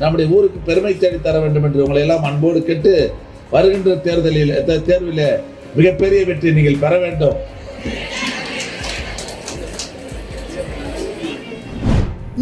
நம்முடைய ஊருக்கு பெருமை தேடி தர வேண்டும் என்று உங்களை எல்லாம் அன்போடு கேட்டு வருகின்ற தேர்தலில் தேர்வில் மிகப்பெரிய வெற்றி நீங்கள் பெற வேண்டும்.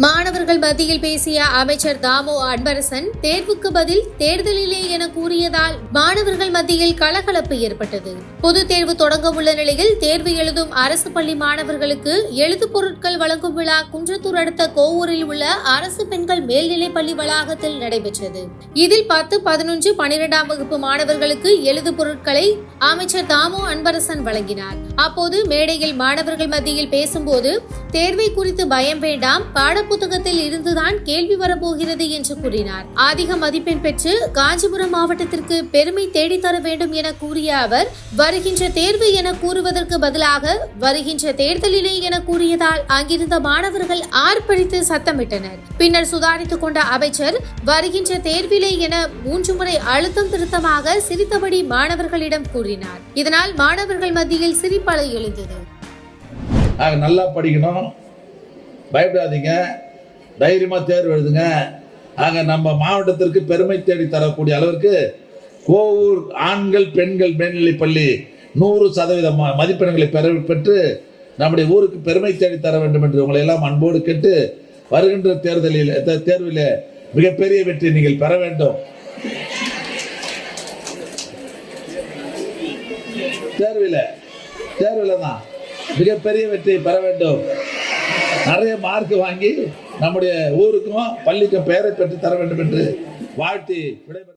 மாணவர்கள் மத்தியில் பேசிய அமைச்சர் தாமோ அன்பரசன் தேர்வுக்கு பதில் தேர்தலிலே என கூறியதால் மாணவர்கள் மத்தியில் கலகலப்பு ஏற்பட்டது. பொது தேர்வு தொடங்க உள்ள நிலையில் தேர்வு எழுதும் அரசு பள்ளி மாணவர்களுக்கு எழுது பொருட்கள் வழங்கும் விழா குன்றத்தூர் அடுத்த கோவூரில் உள்ள அரசு பெண்கள் மேல்நிலை பள்ளி வளாகத்தில் நடைபெற்றது. இதில் பத்து பதினொன்று பனிரெண்டாம் வகுப்பு மாணவர்களுக்கு எழுது பொருட்களை அமைச்சர் தாமோ அன்பரசன் வழங்கினார். அப்போது மேடையில் மாணவர்கள் மத்தியில் பேசும்போது தேர்வை குறித்து பயம் வேண்டாம். பாடப்புத்தகத்தில் இருந்துதான் கேள்வி வரப்போகிறது என்று கூறினார். அதிக மதிப்பெண் பெற்று காஞ்சிபுரம் மாவட்டத்திற்கு பெருமை தேடித்தர வேண்டும் என கூறிய அவர் வருகின்ற தேர்வு என கூறுவதற்கு பதிலாக வருகின்ற தேர்தலிலே என கூறியதால் அங்கிருந்த மாணவர்கள் ஆர்ப்பரித்து சத்தமிட்டனர். பின்னர் சுதாரித்துக் கொண்ட அமைச்சர் வருகின்ற தேர்விலே என மூன்று முறை அழுத்தம் திருத்தமாக சிரித்தபடி மாணவர்களிடம் கூறினார். இதனால் மாணவர்கள் மத்தியில் சிரிப்பலை எழுந்தது. ஆக நல்லா படிக்கணும். பயப்படாதீங்க. தைரியமாக தேர்வு எழுதுங்க. ஆக நம்ம மாவட்டத்திற்கு பெருமை தேடி தரக்கூடிய அளவிற்கு கோவூர் ஆண்கள் பெண்கள் மேல்நிலைப் பள்ளி நூறு சதவீத மதிப்பெண்களை பெற பெற்று நம்முடைய ஊருக்கு பெருமை தேடி தர வேண்டும் என்று உங்களை எல்லாம் அன்போடு கேட்டு வருகின்ற தேர்தலில் தேர்வில் மிகப்பெரிய வெற்றி நீங்கள் பெற வேண்டும். தேர்வில் தேர்வில் தான். மிகப்பெரிய வெற்றியை பெற வேண்டும். நிறைய மார்க் வாங்கி நம்முடைய ஊருக்கும் பள்ளிக்கும் பெயரை பெற்று தர வேண்டும் என்று வாழ்த்தி விடைபெற